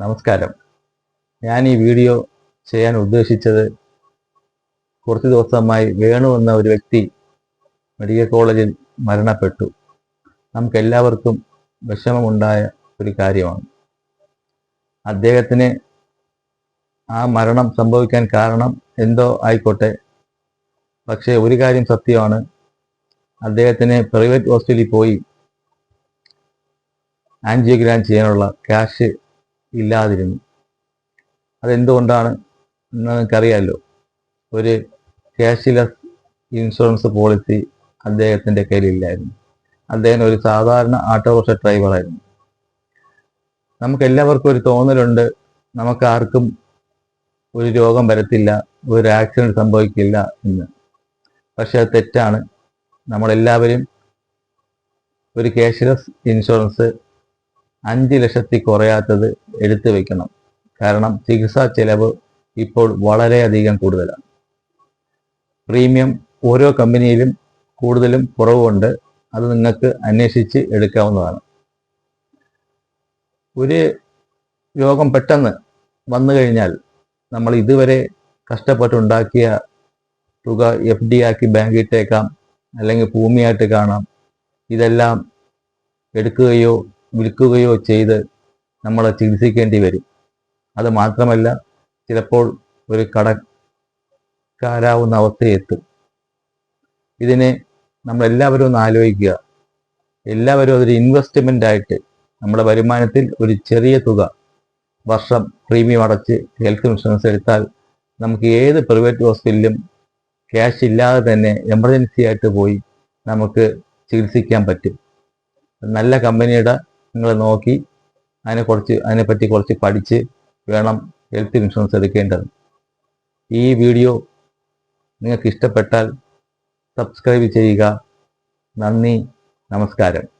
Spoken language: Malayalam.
നമസ്കാരം. ഞാൻ ഈ വീഡിയോ ചെയ്യാൻ ഉദ്ദേശിച്ചത് കുറച്ച് ദിവസമായി വേണു എന്ന ഒരു വ്യക്തി മെഡിക്കൽ കോളേജിൽ മരണപ്പെട്ടു. നമുക്കെല്ലാവർക്കും വിഷമമുണ്ടായ ഒരു കാര്യമാണ്. അദ്ദേഹത്തിന് ആ മരണം സംഭവിക്കാൻ കാരണം എന്തോ ആയിക്കോട്ടെ. പക്ഷേ ഒരു കാര്യം സത്യമാണ്. അദ്ദേഹത്തിന് പ്രൈവറ്റ് ഹോസ്പിറ്റലിൽ പോയി ആൻജിയോഗ്രാം ചെയ്യാനുള്ള ക്യാഷ് ഇല്ലാതിരുന്നു. അതെന്തുകൊണ്ടാണ് എന്ന് നിങ്ങൾക്കറിയാമല്ലോ ഒരു ക്യാഷ്ലെസ് ഇൻഷുറൻസ് പോളിസി അദ്ദേഹത്തിന്റെ കയ്യിലില്ലായിരുന്നു. അദ്ദേഹം ഒരു സാധാരണ ഓട്ടോറിക്ഷ ഡ്രൈവറായിരുന്നു നമുക്ക് എല്ലാവർക്കും ഒരു തോന്നലുണ്ട്. നമുക്ക് ആർക്കും ഒരു രോഗം വരത്തില്ല ഒരു ആക്സിഡന്റ് സംഭവിക്കില്ല എന്ന്. പക്ഷെ അത് തെറ്റാണ്. നമ്മളെല്ലാവരും ഒരു ക്യാഷ്ലെസ് ഇൻഷുറൻസ് അഞ്ച് ലക്ഷത്തി കുറയാത്തത് എടുത്തു വെക്കണം. കാരണം ചികിത്സാ ചെലവ് ഇപ്പോൾ വളരെയധികം കൂടുതലാണ്. പ്രീമിയം ഓരോ കമ്പനിയിലും കൂടുതലും കുറവുണ്ട്. അത് നിങ്ങൾക്ക് അന്വേഷിച്ച് എടുക്കാവുന്നതാണ്. ഒരു രോഗം പെട്ടെന്ന് വന്നു കഴിഞ്ഞാൽ നമ്മൾ ഇതുവരെ കഷ്ടപ്പെട്ടുണ്ടാക്കിയ തുക എഫ് ഡി ആക്കി ബാങ്കിൽ ഇട്ടേക്കാം. അല്ലെങ്കിൽ ഭൂമിയായിട്ട് കാണാം. ഇതെല്ലാം എടുക്കുകയോ വിൽക്കുകയോ ചെയ്ത് നമ്മളെ ചികിത്സിക്കേണ്ടി വരും. അത് മാത്രമല്ല ചിലപ്പോൾ ഒരു കടക്കാരാവുന്ന അവസ്ഥയെത്തും. ഇതിനെ നമ്മളെല്ലാവരും ഒന്ന് ആലോചിക്കുക. എല്ലാവരും അതൊരു ഇൻവെസ്റ്റ്മെന്റ് ആയിട്ട് നമ്മുടെ വരുമാനത്തിൽ ഒരു ചെറിയ തുക വർഷം പ്രീമിയം അടച്ച് ഹെൽത്ത് ഇൻഷുറൻസ് എടുത്താൽ നമുക്ക് ഏത് പ്രൈവറ്റ് ഹോസ്പിറ്റലിലും ക്യാഷ് ഇല്ലാതെ തന്നെ എമർജൻസി ആയിട്ട് പോയി നമുക്ക് ചികിത്സിക്കാൻ പറ്റും. നല്ല കമ്പനിയുടെ നിങ്ങൾ നോക്കി അതിനെ കുറച്ച് അതിനെപ്പറ്റി കുറച്ച് പഠിച്ച് വേണം ഹെൽത്ത് ഇൻഷുറൻസ് എടുക്കേണ്ടത്. ഈ വീഡിയോ നിങ്ങൾക്ക് ഇഷ്ടപ്പെട്ടാൽ സബ്സ്ക്രൈബ് ചെയ്യുക. നന്ദി നമസ്കാരം.